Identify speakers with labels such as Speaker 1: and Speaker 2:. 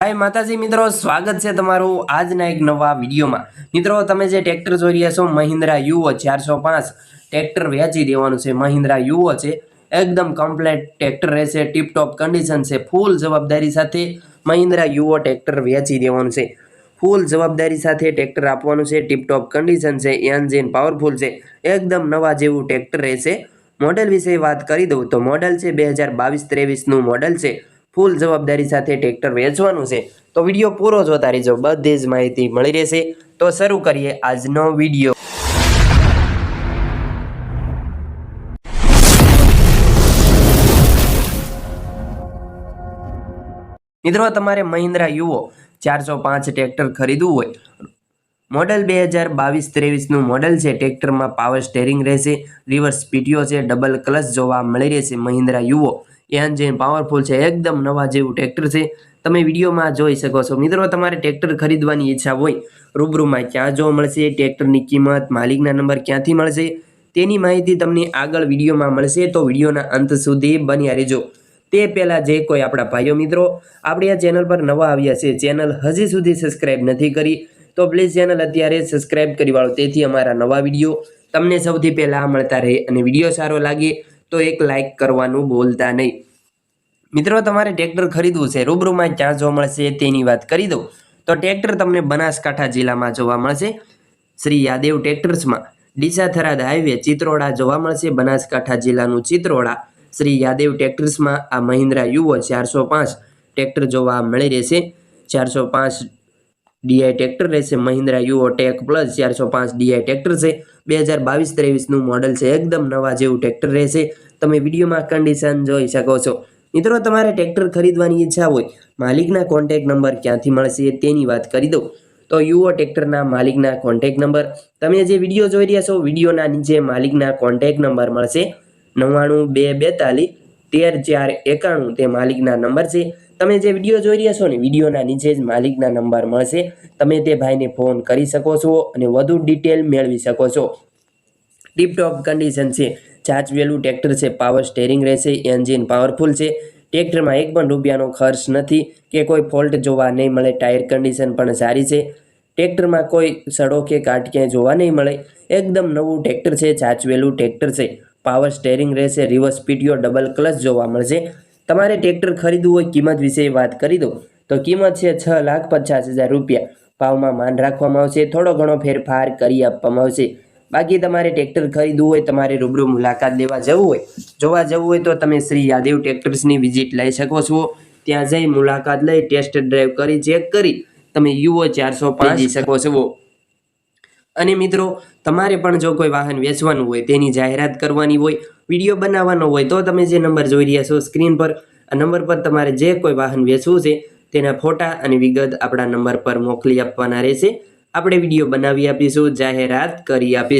Speaker 1: હાય માતાજી, મિત્રો, સ્વાગત છે તમારું આજના એક નવા વિડીયોમાં. મિત્રો, તમે જે ટ્રેક્ટર જોઈ રહ્યા છો, મહિન્દ્રા યુઓ ચારસો પાંચ, ટ્રેક્ટર વેચી દેવાનું છે. મહિન્દ્રા યુઓ છે, એકદમ કમ્પ્લેટ ટ્રેક્ટર રહેશે ટીપટોપ કન્ડિશન છે ફૂલ જવાબદારી સાથે મહિન્દ્રા યુઓ ટ્રેક્ટર વેચી દેવાનું છે. ફૂલ જવાબદારી સાથે ટ્રેક્ટર આપવાનું છે ટીપટોપ કન્ડિશન છે એન્જિન પાવરફુલ છે, એકદમ નવા જેવું ટ્રેક્ટર રહેશે. મોડેલ વિશે વાત કરી દઉં તો મોડેલ છે, બે હજાર બાવીસ ત્રેવીસનું મોડેલ છે. ફૂલ જવાબદારી સાથે ટ્રેક્ટર વેચવાનું છે. તો વીડિયો પૂરો જોતા રહેજો. બધી જ માહિતી મળી રહેશે. તો શરૂ કરીએ આજનો વીડિયો. મિત્રો, તમારે મહિન્દ્રા યુવો ચારસો પાંચ ટ્રેક્ટર ખરીદવું હોય. મોડેલ બે હજાર બાવીસ ત્રેવીસનું મોડલ છે. ટ્રેક્ટરમાં પાવર સ્ટેરિંગ રહેશે. રિવર્સ પીટીઓ છે. ડબલ ક્લચ જોવા મળી રહેશે મહિન્દ્રા યુવો. જેન પાવરફુલ છે. એકદમ નવા જેવું ટ્રેક્ટર છે. તમે વિડીયોમાં જોઈ શકો છો. મિત્રો, તમારે ટ્રેક્ટર ખરીદવાની ઈચ્છા હોય, રૂબરૂમાં ક્યાં જોવા મળશે? ટ્રેક્ટરની કિંમત, માલિકના નંબર ક્યાંથી મળશે? તેની માહિતી તમને આગળ વિડીયોમાં મળશે. તો વિડીયોના અંત સુધી બન્યા રહેજો. તે પહેલાં જે કોઈ આપણા ભાઈઓ મિત્રો, આપણી આ ચેનલ પર નવા આવ્યા છે, ચેનલ હજી સુધી સબસ્ક્રાઇબ નથી કરી તો પ્લીઝ ચેનલ અત્યારે સબસ્ક્રાઈબ કરી વાળો. તેથી અમારા નવા વીડિયો તમને સૌથી પહેલાં મળતા રહે અને વીડિયો સારો લાગે તો એક લાઇક કરવાનું બોલતા નહીં. મિત્રો, તમારે ટ્રેક્ટર ખરીદવું છે, રૂબરૂમાં ક્યાં જોવા મળશે તેની વાત કરી દઉં. તો ટ્રેક્ટર તમને બનાસકાંઠા જિલ્લામાં જોવા મળશે. શ્રી યાદેવ ટ્રેક્ટર્સમાં ડીસા થરાદ હાઈવે ચિત્રોડા જોવા મળશે, બનાસકાંઠા જિલ્લાનું ચિત્રોડા. શ્રી યાદેવ ટ્રેક્ટર્સમાં આ મહિન્દ્રા યુવો ચારસો પાંચ ટ્રેક્ટર જોવા મળી રહેશે. ચારસો પાંચ ડીઆઈ ટ્રેક્ટર રહેશે, મહિન્દ્રા યુઓ ટેક પ્લસ, ચારસો પાંચ ડીઆઈ ટ્રેક્ટર છે. બે હજાર બાવીસ ત્રેવીસનું મોડલ છે, એકદમ નવા જેવું ટ્રેક્ટર રહેશે. તમે વિડીયોમાં કન્ડિશન જોઈ શકો છો. મિત્રો, તમારે ટ્રેક્ટર ખરીદવાની ઈચ્છા હોય, માલિકના કોન્ટેક નંબર ક્યાંથી મળશે તેની વાત કરી દઉં. તો યુઓ ટ્રેક્ટરના માલિકના કોન્ટેક નંબર તમે જે વીડિયો જોઈ રહ્યા છો, વિડીયોના નીચે માલિકના કોન્ટેક નંબર મળશે. નવ્વાણું બે બેતાલીસ તેર ચાર એકાણું તે માલિકના નંબર છે. તમે જે વીડિયો જોઈ રહ્યા છો ને, વિડીયોના નીચે જ માલિકના નંબર મળશે. તમે તે ભાઈને ફોન કરી શકો છો અને વધુ ડિટેલ મેળવી શકો છો. ટીપટોપ કન્ડિશન છે. ચાચવેલું ટ્રેક્ટર છે પાવર સ્ટેરિંગ રહેશે એન્જિન પાવરફુલ છે. ટ્રેક્ટરમાં એક પણ રૂપિયાનો ખર્ચ નથી કે કોઈ ફોલ્ટ જોવા નહીં મળે ટાયર કન્ડિશન પણ સારી છે. ટ્રેક્ટરમાં કોઈ સડો કે કાટ ક્યાંય જોવા નહીં મળે. એકદમ નવું ટ્રેક્ટર છે ચાચવેલું ટ્રેક્ટર છે. પાવર સ્ટેરિંગ રહેશે રિવર્સ પીટીઓ ડબલ ક્લચ જોવા મળશે. તમારે ટ્રેક્ટર ખરીદવું હોય કિંમત વિશે વાત કરી દો તો કિંમત છે છ લાખ પચાસ હજાર રૂપિયા. ભાવમાં માન રાખવામાં આવશે થોડો ઘણો ફેરફાર કરી આપવામાં આવશે. બાકી તમારે ટ્રેક્ટર ખરીદવું હોય તમારે રૂબરૂ મુલાકાત લેવા જવું હોય જોવા જવું હોય તો તમે શ્રી યાદેવ ટ્રેક્ટર્સની વિઝિટ લઈ શકો છો. ત્યાં જઈ મુલાકાત લઈ ટેસ્ટ ડ્રાઈવ કરી ચેક કરી. તમે યુઓ ચારસો પાંચ શકો છો. અને મિત્રો, તમારે પણ જો કોઈ વાહન વેચવાનું હોય, તેની જાહેરાત કરવાની હોય, વીડિયો બનાવવાનો હોય, તો તમે જે નંબર જોઈ રહ્યા છો સ્ક્રીન પર, આ નંબર પર તમારે જે કોઈ વાહન વેચવું છે, તેના ફોટા અને વિગત આપણા નંબર પર મોકલી આપવાના રહેશે. આપણે વીડિયો બનાવી આપીશું, જાહેરાત કરી આપીશું.